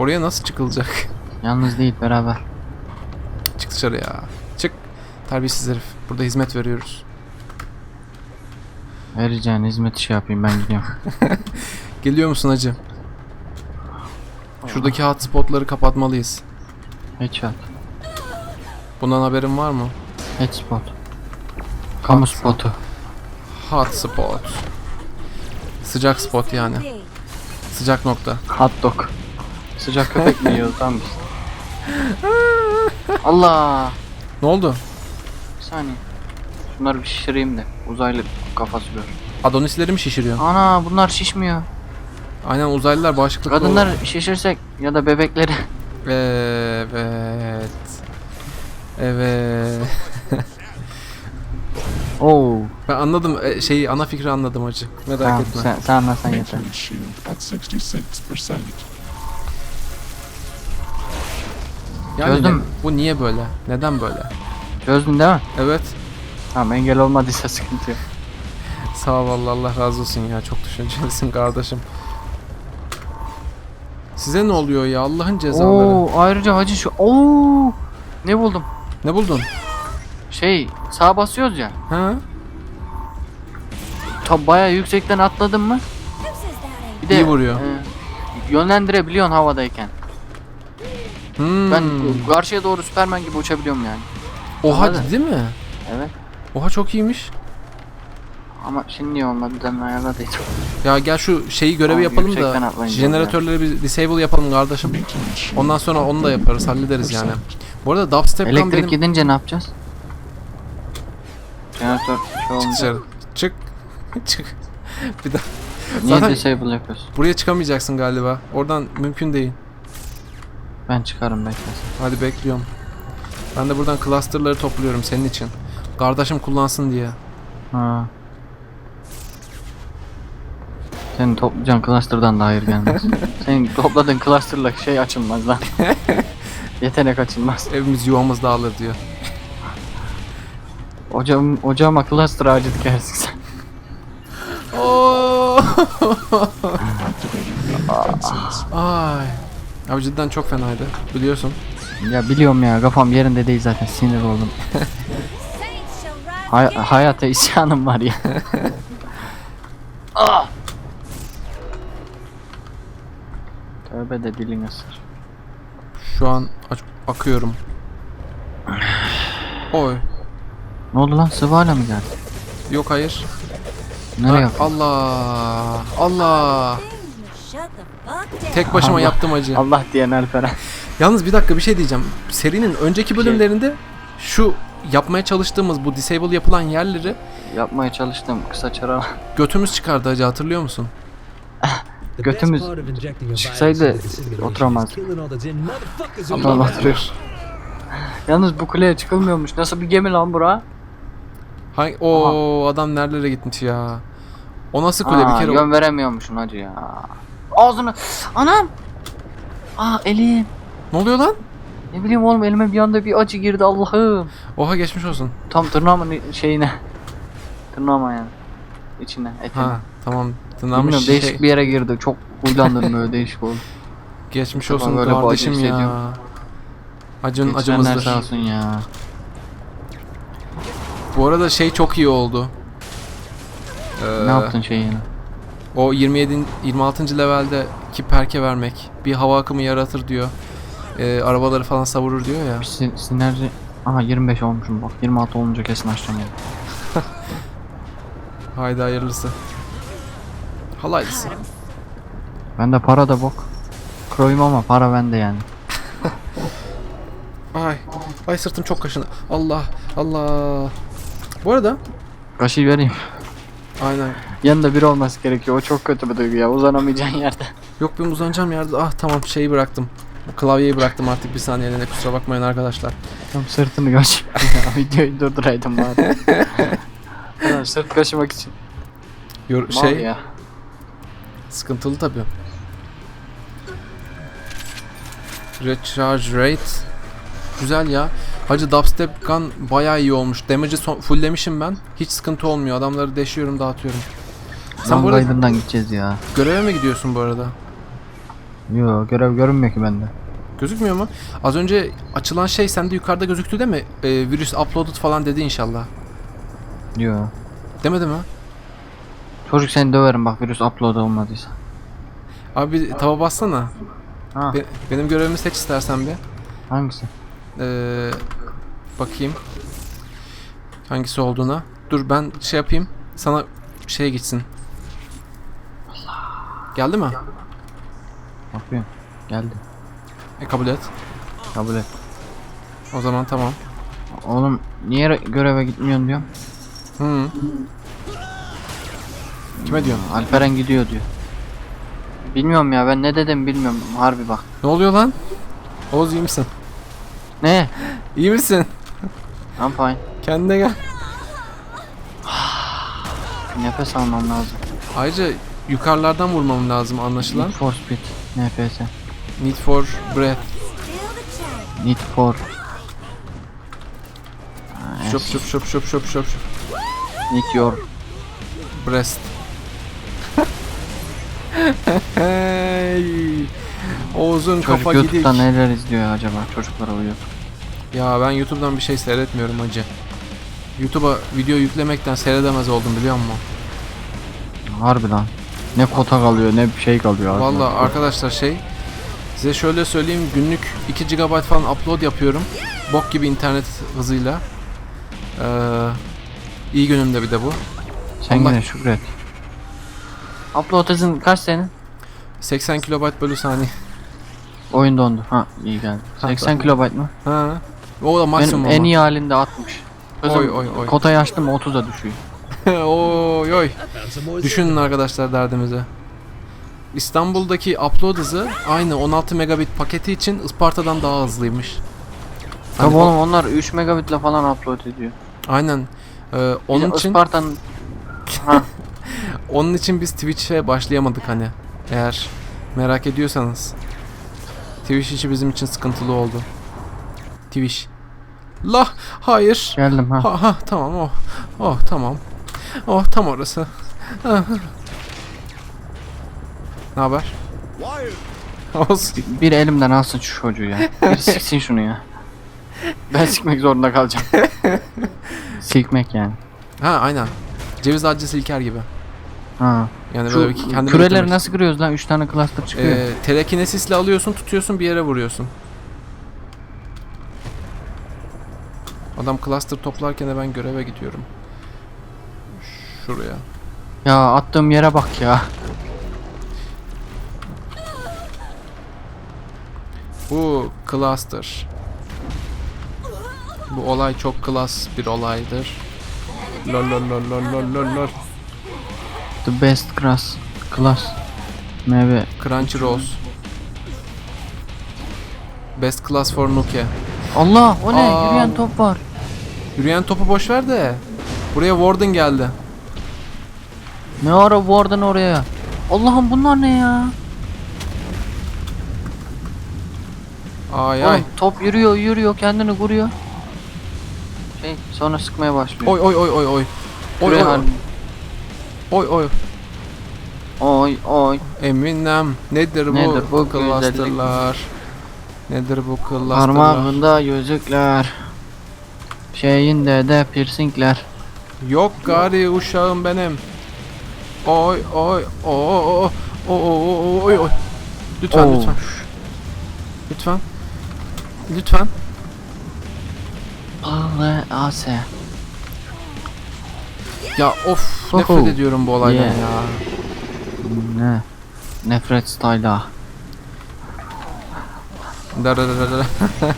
Oraya nasıl çıkılacak? Yalnız değil beraber. Çık dışarı ya. Çık. Terbiyesiz herif. Burada hizmet veriyoruz. Vereceğin hizmeti şey yapayım ben gidiyorum. Geliyor musun hacı? Şuradaki hotspotları kapatmalıyız. Headshot. Bundan haberin var mı? Headspot. Kamu spotu. Hotspot. Sıcak spot yani. Sıcak nokta. Hot dog. Sıcak köpek mi yiyoruz tam işte. Allah. Ne oldu? Bir saniye. Bunları bir şişireyim de uzaylı kafası gör. Adonisleri mi şişiriyor? Ana bunlar şişmiyor. Aynen uzaylılar bağışıklıklı Kadınlar şişirsek ya da bebekleri. Evet. Evet. Oo. Ben anladım e, şeyi ana fikri anladım hacı. Merak Tamam etme. sen, sen anlatsan yeter. Maintenance shield at 66%. Yani Çözdün ne- bu niye böyle? Neden böyle? Çözdün değil mi? Evet. Tamam engel olmadıysa sıkıntı yok. Sağ ol Allah Allah razı olsun ya. Çok düşüncelisin kardeşim. Size ne oluyor ya Allah'ın cezaları? Oo ayrıca hacı şu Oo ne buldum? Ne buldun? Şey sağa basıyoruz ya. Ha? Tabi bayağı yüksekten atladın mı? Bir de İyi vuruyor. e, yönlendirebiliyorsun havadayken. Hmm. Ben karşıya doğru Superman gibi uçabiliyorum yani. Oha Anladın? ciddi mi? Evet. Oha çok iyiymiş. Ama şimdi niye olmadı demin ayarladıydım. Ya gel şu şeyi görevi Abi, yapalım da atlayınca jeneratörleri bir disable yapalım kardeşim. Ondan sonra onu da yaparız hallederiz yani. Bu arada dubstep Elektrik benim... gidince ne yapacağız? Jeneratör şey Çık. Çık. Çık. Bir daha. niye Zaten disable yapıyorsun? buraya çıkamayacaksın galiba. Oradan mümkün değil. Ben çıkarım beklesin. Hadi bekliyorum. Ben de buradan clusterları topluyorum senin için. Kardeşim kullansın diye. Ha. Senin toplayacağın cluster'dan da hayır gelmez. Senin topladığın cluster'la şey açılmaz lan. Yetenek açılmaz. Evimiz yuvamız dağılır diyor. Ocağım, ocağıma cluster ağacı dikersin sen. Oo! Ay. Abi cidden çok fenaydı. Biliyorsun. Ya biliyorum ya kafam yerinde değil zaten sinir oldum. Hay- hayata isyanım var ya. ah! Tövbe de dilin ısır. Şu an aç- akıyorum. Oy. Ne oldu lan sıvı hala mı geldi? Yok hayır. Nereye Ha, Allah. Allah. Tek başıma Allah. yaptım acı. Allah diyen Alperen. Yalnız bir dakika bir şey diyeceğim. Serinin önceki şey. bölümlerinde şu yapmaya çalıştığımız bu disable yapılan yerleri Yapmaya çalıştım kısa çara. götümüz çıkardı acı hatırlıyor musun? Götümüz çıksaydı oturamazdık. Ama oturuyor. Yalnız bu kuleye çıkılmıyormuş. Nasıl bir gemi lan bura? Hangi o adam nerelere gitmiş ya? O nasıl kule Aa, bir kere? Yön veremiyormuşsun hacı ya. Ağzını. Anam. Aa elim. Ne oluyor lan? Ne bileyim oğlum elime bir anda bir acı girdi Allah'ım. Oha geçmiş olsun. Tam tırnağımın şeyine. Tırnağıma yani. İçine, etine. Ha tamam. Tırnağımı Bilmiyorum şey, değişik bir yere girdi. Çok huylandım böyle değişik oldu. geçmiş olsun böyle kardeşim ya. Acın Geçirenler sağ acımızdır. olsun ya. Bu arada şey çok iyi oldu. Ee, Ne yaptın şeyini? O 27 26. levelde ki perke vermek bir hava akımı yaratır diyor. Ee, arabaları falan savurur diyor ya. Sin sinerji... Aha 25 olmuşum bak. 26 olunca kesin açacağım yani. Haydi hayırlısı. Halaylısı. Bende para da bok. Kroyum ama para bende yani. Ay. Ay sırtım çok kaşındı. Allah. Allah. Bu arada Kaşıyı vereyim. aynen. Yanında biri olması gerekiyor. O çok kötü bir duygu ya. Uzanamayacağın yerde. Yok ben uzanacağım yerde. Ah tamam şeyi bıraktım. Klavyeyi bıraktım artık bir saniyeliğine kusura bakmayın arkadaşlar. Tam sırtını göç. ya videoyu durduraydım bari. Sırt kaşımak için. Yor- Mal şey ya. Sıkıntılı tabii. Recharge rate güzel ya. Hacı dubstep gun bayağı iyi olmuş. Damage'i fulllemişim ben. Hiç sıkıntı olmuyor. Adamları deşiyorum, dağıtıyorum. Sen Long bu arada Rider'dan gideceğiz ya. göreve mi gidiyorsun bu arada? Yo görev görünmüyor ki bende. Gözükmüyor mu? Az önce açılan şey sende yukarıda gözüktü değil mi? Ee, virüs uploaded falan dedi inşallah. Yo. Demedi mi? Çocuk seni döverim bak virüs upload olmadıysa. Abi bir tava bassana. Ha Be- benim görevimi seç istersen bir. hangisi? Ee, bakayım. Hangisi olduğuna. Dur ben şey yapayım. Sana şey gitsin. Geldi mi? Bakıyorum. Geldi. E, kabul et. Kabul et. O zaman tamam. Oğlum niye re- göreve gitmiyorsun diyorum. Hı. Kime diyorsun? Alperen gidiyor diyor. Bilmiyorum ya ben ne dedim bilmiyorum. Harbi bak. Ne oluyor lan? Oğuz iyi misin? Ne? İyi misin? I'm fine. Kendine gel. Nefes almam lazım. Ayrıca yukarılardan vurmam lazım anlaşılan. Need for speed. NFS. Need for breath. Need for. Şop şop şop şop şop şop. Need your. Breast. Oğuz'un Çocuk kafa gidik. YouTube'da neler izliyor acaba? Çocuklara uyuyor. Ya ben YouTube'dan bir şey seyretmiyorum hacı. YouTube'a video yüklemekten seyredemez oldum biliyor musun? Harbi lan. Ne kota kalıyor ne bir şey kalıyor. ağzına. Valla arkadaşlar şey size şöyle söyleyeyim günlük 2 GB falan upload yapıyorum. Bok gibi internet hızıyla. Ee, iyi günümde bir de bu. Sen Allah- yine şükret. Upload hızın kaç senin? 80 KB bölü saniye. Oyun dondu. Ha iyi geldi. Ha, 80 bak. kilobayt mı? Ha. O da maksimum Benim en iyi halinde 60. Kızım, Oy, oy, oy. Kotayı açtım 30'a düşüyor. oy oy. Düşünün arkadaşlar derdimizi. İstanbul'daki upload hızı aynı 16 megabit paketi için Isparta'dan daha hızlıymış. Hani Tabi o- oğlum onlar 3 megabitle falan upload ediyor. Aynen. Ee, onun Onun için Isparta'nın ha, onun için biz Twitch'e başlayamadık hani. Eğer merak ediyorsanız. Twitch işi bizim için sıkıntılı oldu. Twitch. La hayır. geldim ha. Ha ha tamam oh. Oh tamam. Oh tam orası. Ne haber? Oğuz. Bir elimden alsın şu çocuğu ya. Bir siksin şunu ya. Ben sikmek zorunda kalacağım. Sikmek yani. Ha aynen. Ceviz ağacı silker gibi. Ha. Yani Şu böyle bir kendini küreleri götürmek. nasıl kırıyoruz lan? 3 tane cluster çıkıyor. Ee, telekinesisle alıyorsun, tutuyorsun, bir yere vuruyorsun. Adam cluster toplarken de ben göreve gidiyorum. Şuraya. Ya attığım yere bak ya. Bu cluster. Bu olay çok klas bir olaydır. Lol lol lol lol lol lol lol. The best class. Class. Meyve. Crunchy Rose. Best class for Nuke. Allah o ne? Aa. Yürüyen top var. Yürüyen topu boş ver de. Buraya Warden geldi. Ne ara Warden oraya? Allah'ım bunlar ne ya? Ay ay. Oğlum top yürüyor yürüyor kendini vuruyor. Şey sonra sıkmaya başlıyor. Oy oy oy oy oy. Oy Küre oy hal- oy oy. Oy oy. Eminem nedir bu, Nedir bu clusterlar? Nedir bu clusterlar? Parmağında yüzükler. Şeyinde de piercingler. Yok gari uşağım benim. Oy oy o o o o oy oy. Lütfen Oo. lütfen. Lütfen. Lütfen. Pahalı ase. Ya of Oho. nefret ediyorum bu olaydan Yeah. ya. Ne? Nefret style'a. Da da da da da.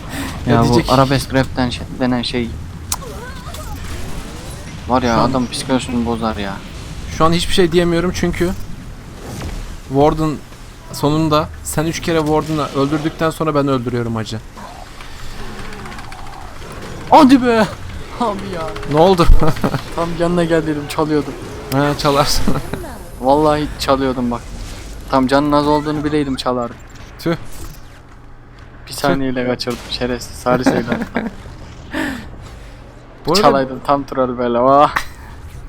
Ya bu arabesk rapten şey, denen şey. Var ya Şu an- adam psikolojisini bozar ya. Şu an hiçbir şey diyemiyorum çünkü Warden sonunda sen üç kere Warden'ı öldürdükten sonra ben öldürüyorum hacı. Hadi be. Abi ya. Ne oldu? Tam yanına gel dedim çalıyordum. ha, çalarsın. Vallahi çalıyordum bak. Tam canın az olduğunu bileydim çalardım. Tüh. Bir saniyeyle kaçırdım şerefsiz saliseyle. Bu arada Çalaydım tam turalı böyle. Vah.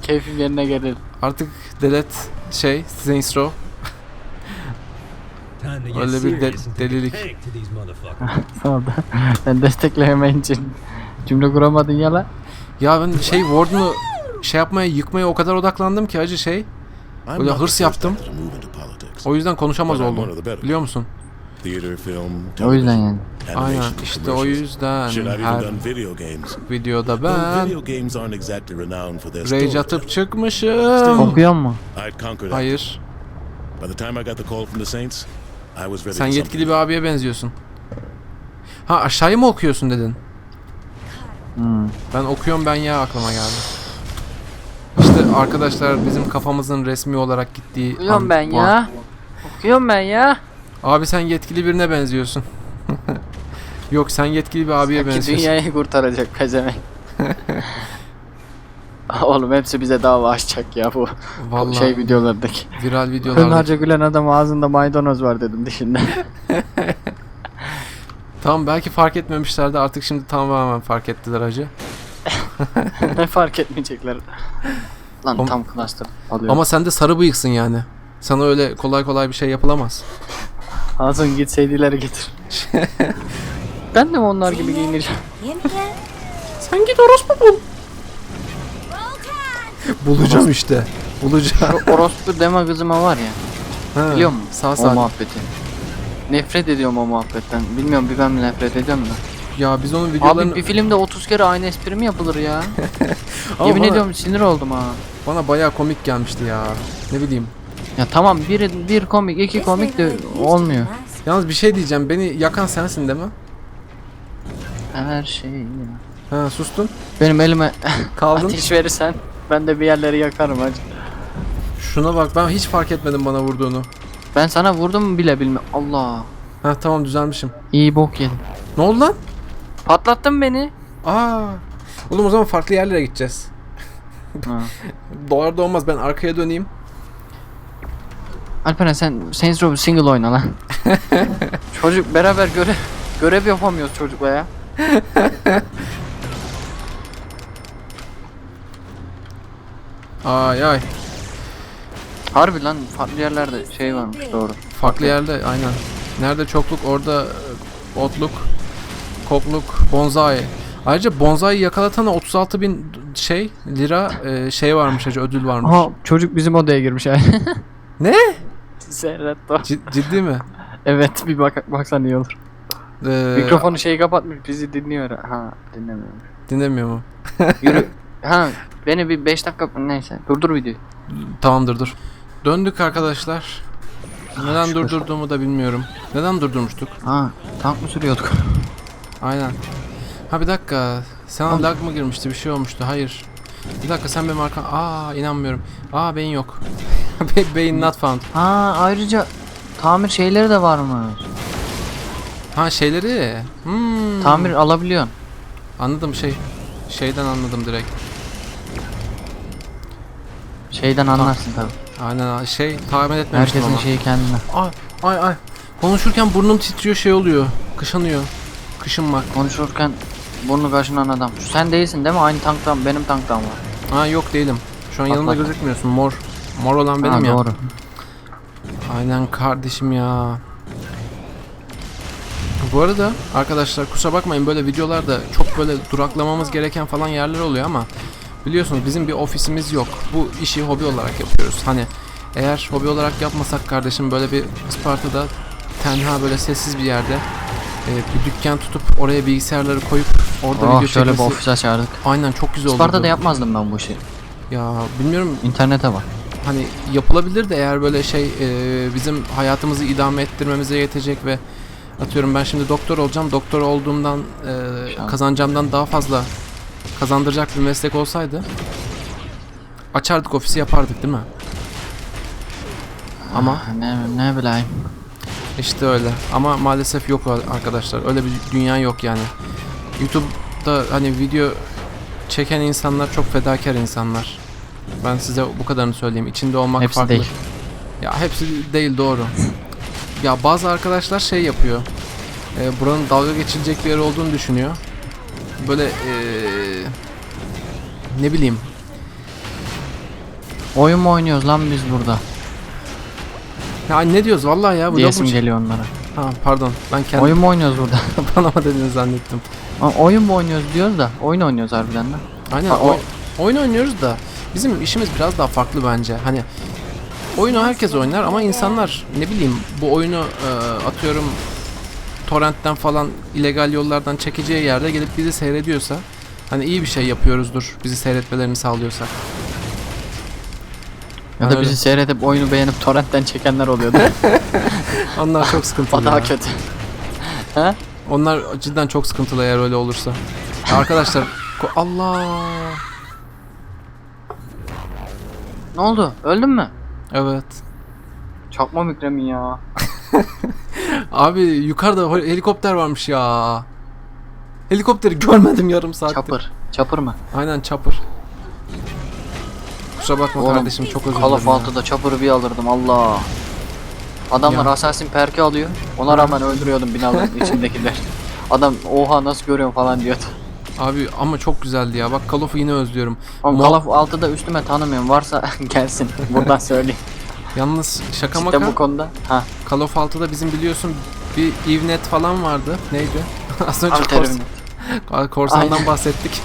Keyfim yerine gelir. artık delet şey Saints Row öyle bir de- delilik. Sağ ol. Ben destekleyemeyince cümle kuramadın ya la. Ya ben şey Warden'ı şey yapmaya yıkmaya o kadar odaklandım ki acı şey. Böyle hırs yaptım. O yüzden konuşamaz oldum. Biliyor musun? O yüzden yani. Aynen işte o yüzden her videoda ben rage atıp çıkmışım. Okuyor mu? Hayır. Sen yetkili bir abiye benziyorsun. Ha aşağıya mı okuyorsun dedin? Hmm. Ben okuyorum ben ya aklıma geldi. İşte arkadaşlar bizim kafamızın resmi olarak gittiği Okuyorum an ben an. ya. Okuyorum ben ya. Abi sen yetkili birine benziyorsun. Yok sen yetkili bir abiye Sanki benziyorsun. dünyayı kurtaracak pezevenk. Oğlum hepsi bize dava açacak ya bu Vallahi şey videolardaki. viral videolarda. Hınlarca gülen adam ağzında maydanoz var dedim dişinde. Tamam belki fark etmemişlerdi artık şimdi tamamen fark ettiler acı. ne fark etmeyecekler. Lan Ama- tam cluster alıyor. Ama sen de sarı bıyıksın yani. Sana öyle kolay kolay bir şey yapılamaz. Ağzın git CD'leri getir. ben de mi onlar gibi giyineceğim? Sen git orospu bul. Bulacağım işte. Bulacağım. Şu orospu deme kızıma var ya. Ha, Biliyor musun? Sağ O sağ. muhabbeti. Nefret ediyorum o muhabbetten. Bilmiyorum bir ben mi nefret ediyorum da. Ya biz onun videolarını... Abi bir filmde 30 kere aynı espri mi yapılır ya? Yemin bana, ediyorum sinir oldum ha. bana bayağı komik gelmişti ya. Ne bileyim. Ya tamam bir, bir komik iki komik de olmuyor. Yalnız bir şey diyeceğim. Beni yakan sensin değil mi? Her şey ya. Ha sustun. Benim elime Kaldın. ateş verirsen ben de bir yerleri yakarım hacı. Şuna bak ben hiç fark etmedim bana vurduğunu. Ben sana vurdum bile bilme. Allah. Ha tamam düzelmişim. İyi bok yedim. Ne oldu lan? Patlattın beni. Aa. Oğlum o zaman farklı yerlere gideceğiz. Ha. Doğar doğmaz ben arkaya döneyim. Alperen sen Saints Row single oyna lan. Çocuk beraber görev görev yapamıyoruz çocukla ya. Ay ay. Harbi lan farklı yerlerde şey varmış doğru. Farklı yerde aynen. Nerede çokluk orada e, otluk, kokluk, bonsai. Ayrıca bonsai yakalatana 36 bin şey lira e, şey varmış hacı ödül varmış. Aha çocuk bizim odaya girmiş yani. Ne? Serretto. Cid- ciddi mi? Evet bir bak baksan iyi olur. Ee, Mikrofonu şeyi kapatmış bizi dinliyor. Ha dinlemiyor. Dinlemiyor mu? Yürü. ha beni bir 5 dakika neyse durdur videoyu. Tamamdır dur. Döndük arkadaşlar. Neden şükür. durdurduğumu da bilmiyorum. Neden durdurmuştuk? Ha tank mı sürüyorduk? Aynen. Ha bir dakika. Sana lag mı girmişti? Bir şey olmuştu. Hayır. Bir dakika sen benim arkam... Aa inanmıyorum. Aa beyin yok. Be- beyin not found. Ha ayrıca tamir şeyleri de varmış. Ha şeyleri. Hmm. Tamir alabiliyorsun. Anladım şey. Şeyden anladım direkt. Şeyden anlarsın tabii. Aynen şey tahmin etmemiştim Herkesin ama. şeyi kendine. Ay ay ay. Konuşurken burnum titriyor şey oluyor. Kışanıyor. Kışınmak. Konuşurken burnu kaşınan adam. Sen değilsin değil mi? Aynı tanktan benim tanktan var. Ha yok değilim. Şu an Bak, yanımda bak. gözükmüyorsun. Mor. Mor olan benim ha, ya. Doğru. Aynen kardeşim ya. Bu arada arkadaşlar kusura bakmayın böyle videolarda çok böyle duraklamamız gereken falan yerler oluyor ama biliyorsunuz bizim bir ofisimiz yok. Bu işi hobi olarak yapıyoruz. Hani eğer hobi olarak yapmasak kardeşim böyle bir Isparta'da tenha böyle sessiz bir yerde e, bir dükkan tutup oraya bilgisayarları koyup orada Oh, video şöyle bir çekmesi ofis açardık. aynen çok güzel olurdu. Isparta'da yapmazdım ben bu işi. Ya bilmiyorum İnternete bak. hani yapılabilir de eğer böyle şey e, bizim hayatımızı idame ettirmemize yetecek ve atıyorum ben şimdi doktor olacağım doktor olduğumdan e, kazanacağımdan daha fazla kazandıracak bir meslek olsaydı açardık ofisi yapardık değil mi? Ama Ah, ne, ne bileyim. işte öyle ama maalesef yok arkadaşlar öyle bir dünya yok yani YouTube'da hani video çeken insanlar çok fedakar insanlar. Ben size bu kadarını söyleyeyim. İçinde olmak Hepsi farklı. değil. Ya hepsi değil doğru. Ya bazı arkadaşlar şey yapıyor. E, buranın dalga geçilecek bir yer olduğunu düşünüyor. Böyle e, ne bileyim. Oyun mu oynuyoruz lan biz burada? Ya ne diyoruz vallahi ya bu Diyesim geliyor onlara. Ha pardon. Ben kendim Oyun mu oynuyoruz burada? bana mı dediğini zannettim. Aa, oyun mu oynuyoruz diyoruz da oyun oynuyoruz harbiden de. Aynen Ha, oy- oyun oynuyoruz da bizim işimiz biraz daha farklı bence. Hani oyunu herkes oynar ama insanlar ne bileyim bu oyunu e, atıyorum torrentten falan illegal yollardan çekeceği yerde gelip bizi seyrediyorsa hani iyi bir şey yapıyoruzdur bizi seyretmelerini sağlıyorsak. Ya da Öyle. bizi seyredip oyunu beğenip torrentten çekenler oluyordu. Onlar çok sıkıntılı. o daha kötü. Onlar cidden çok sıkıntılı eğer öyle olursa. Arkadaşlar ko- Allah. Ne oldu? Öldün mü? Evet. Çakma mükremin ya. Abi yukarıda hel- helikopter varmış ya. Helikopteri görmedim yarım saattir. Çapır. Çapır mı? Aynen chopper. Kusura bakma Oğlum, kardeşim çok özür Call of dilerim. 6'da Chopper'ı bir alırdım Allah. Adamlar Ya. Assassin perki alıyor. Ona rağmen öldürüyordum binaların içindekiler. Adam oha nasıl görüyorum falan diyordu. Abi ama çok güzeldi ya. Bak Call of'u yine özlüyorum. Oğlum Call of 6'da üstüme tanımıyorum. Varsa gelsin. Buradan söyleyeyim. Yalnız şaka işte maka bu konuda. Ha. Call of 6'da bizim biliyorsun bir Evenet falan vardı. Neydi? Az önce Abi kors- terimini. korsandan Aynen. bahsettik.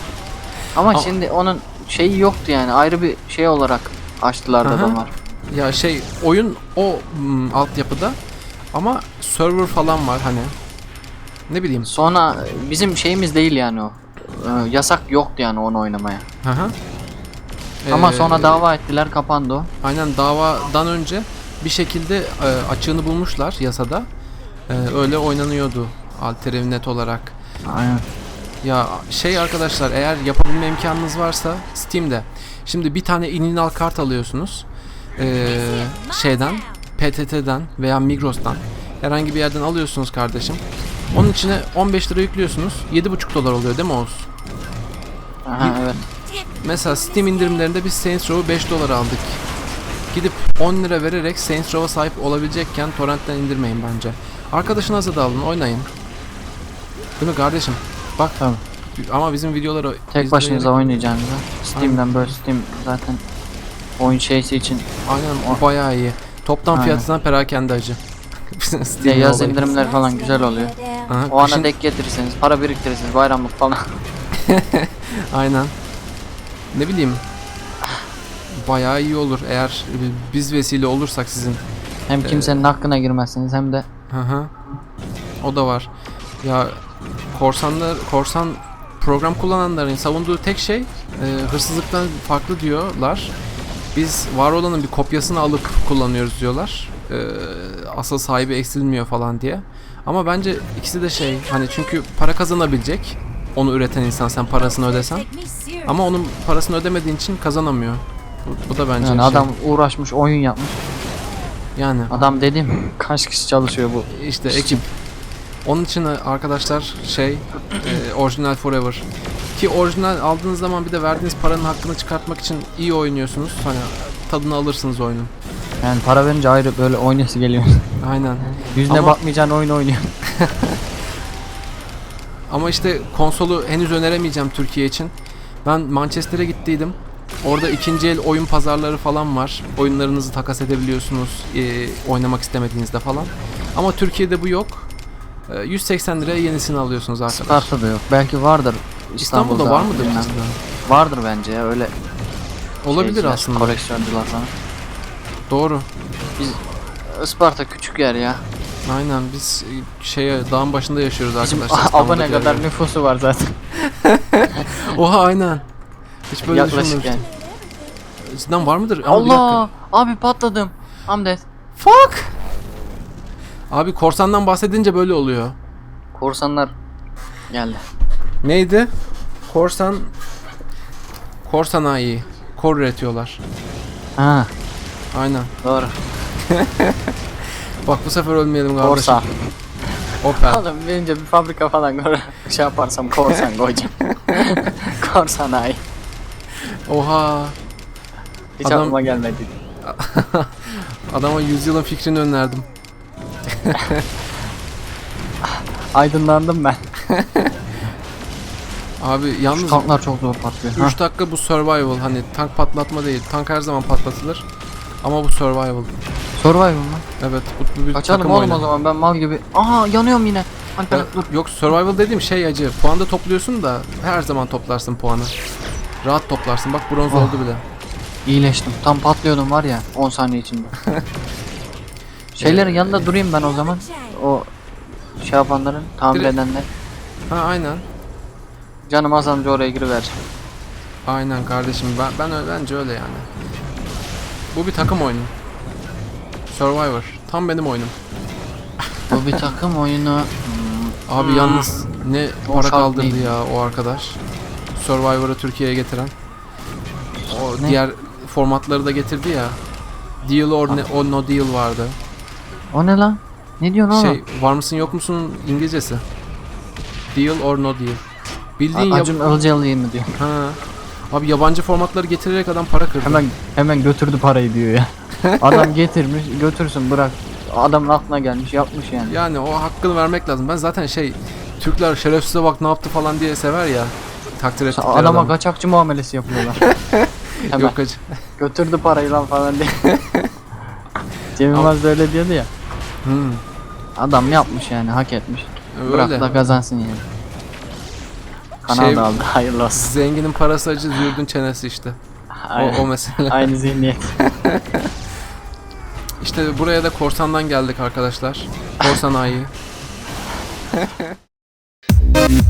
Ama Ama- şimdi onun şeyi yoktu yani. Ayrı bir şey olarak açtılar da adamlar. Ya şey oyun o mm, altyapıda ama server falan var hani. Ne bileyim. Sonra bizim şeyimiz değil yani o. Ee, yasak yoktu yani onu oynamaya. Hı hı. Ama Ee, sonra dava ettiler kapandı o. Aynen davadan önce bir şekilde e, açığını bulmuşlar yasada. E, öyle oynanıyordu Alternative net olarak. Aynen. Ya şey arkadaşlar eğer yapabilme imkanınız varsa Steam'de. Şimdi bir tane ininal kart alıyorsunuz. Ee, şeyden, PTT'den veya Migros'tan. Herhangi bir yerden alıyorsunuz kardeşim. Onun içine 15 lira yüklüyorsunuz. 7,5 dolar oluyor değil mi Oğuz? Aha, evet. Mesela Steam indirimlerinde biz Saints Row'u 5 dolar aldık. Gidip 10 lira vererek Saints Row'a sahip olabilecekken torrentten indirmeyin bence. Arkadaşınıza da alın oynayın. Değil mi kardeşim? Bak Tabii. ama bizim videoları Tek başınıza oynayacağınıza. Steam'den böyle Steam zaten oyun şeysi için Aynen o bayağı iyi. Toptan Aynen. fiyatından perakende acı. Steam'de yaz olayı. indirimler falan güzel oluyor. Aha, O ana kışın- denk getirirseniz, para biriktirirseniz bayramlık falan. Aynen. Ne bileyim. Bayağı iyi olur eğer biz vesile olursak sizin. Hem kimsenin hakkına girmezsiniz hem de Hı hı. O da var. Ya korsanlar korsan program kullananların savunduğu tek şey e, hırsızlıktan farklı diyorlar. Biz var olanın bir kopyasını alıp kullanıyoruz diyorlar. E, asıl sahibi eksilmiyor falan diye. Ama bence ikisi de şey hani çünkü para kazanabilecek onu üreten insan sen parasını ödesen. Ama onun parasını ödemediğin için kazanamıyor. Bu, bu da bence yani şey. adam uğraşmış, oyun yapmış. yani Adam dedim kaç kişi çalışıyor bu. İşte ekip. Onun için arkadaşlar şey e, orijinal forever. Ki orijinal aldığınız zaman bir de verdiğiniz paranın hakkını çıkartmak için iyi oynuyorsunuz. Hani tadını alırsınız oyunun. Yani para verince ayrı böyle oynayası geliyor. Aynen. Yüzüne Ama- bakmayacağın oyun oynuyor. Ama işte konsolu henüz öneremeyeceğim Türkiye için. Ben Manchester'e gittiydim. Orada ikinci el oyun pazarları falan var. Oyunlarınızı takas edebiliyorsunuz e, oynamak istemediğinizde falan. Ama Türkiye'de bu yok. E, 180 liraya yenisini alıyorsunuz arkadaşlar. Sparta'da yok. Belki vardır. İstanbul'da var mıdır bizde? Vardır bence ya öyle. Olabilir şeyciler, aslında. Koleksiyoncular falan. Doğru. Isparta küçük yer ya. Aynen biz şeye dağın başında yaşıyoruz Bizim arkadaşlar. abone İstanbul'daki kadar yerlerde. nüfusu var zaten. Oha aynen. Hiç böyle Yaklaşık yani. Cidden var mıdır? Allah! Abi patladım. Hamdet. Fuck! Abi korsandan bahsedince böyle oluyor. Korsanlar geldi. Neydi? Korsan... Korsan AI. Kor üretiyorlar. Ha Aynen. doğru. Bak bu sefer ölmeyelim kardeşim. Korsan. Opel. Oğlum birince bir fabrika falan şey yaparsam korsan koyacağım. Kor sanayi. Oha. Hiç Adam- aklıma gelmedi. Adama yüzyılın fikrini önerdim. Aydınlandım ben. Abi Şu yalnız tanklar çok zor patlıyor. 3 Hah, dakika bu survival hani tank patlatma değil. Tank her zaman patlatılır. Ama bu survival. Survivor mu? Evet bu bir Kaçalım takım oğlum oyunu. o zaman ben mal gibi. Aha yanıyorum yine. Alper Ya, dur. yok survival dediğim şey acı. Puan da topluyorsun da her zaman toplarsın puanı. Rahat toplarsın. Bak bronz Oh. oldu bile. İyileştim. Tam patlıyordum var ya 10 saniye içinde. Şeylerin yanında durayım ben o zaman. O şey yapanların, tamir Direkt- edenler. Ha aynen. Canım azalınca oraya giriver. Aynen kardeşim. Ben ben bence öyle yani. Bu bir takım oyunu. Survivor. Tam benim oyunum. Bu bir takım oyunu. Abi yalnız ne O para kaldırdı ya o arkadaş. Survivor'ı Türkiye'ye getiren. O Ne? diğer formatları da getirdi ya. Deal or, ne, or no deal vardı. O ne lan? Ne diyorsun oğlum? Şey var mısın yok musun İngilizcesi. Deal or no deal. Bildiğin A- yap- Acun Ilıcalı'yı mı diyor? Ha. Abi yabancı formatları getirerek adam para kırdı. Hemen hemen götürdü parayı diyor ya. Adam getirmiş, götürsün bırak. Adamın aklına gelmiş, yapmış yani. Yani o hakkını vermek lazım. Ben zaten şey Türkler şerefsize bak ne yaptı falan diye sever ya. Takdir ettikleri Adama adamı. kaçakçı muamelesi yapıyorlar. hemen Yok acı. götürdü parayı lan falan diye. Cem Yılmaz da öyle diyordu ya. Hmm. Adam yapmış yani, hak etmiş. Öyle. Bırak da kazansın yani. Kanal Şey- da aldı, hayırlı olsun. Zenginin parası acı, zürdün çenesi işte. O, Aynen. o mesele. Aynı zihniyet. İşte buraya da korsandan geldik arkadaşlar. Korsan ayı.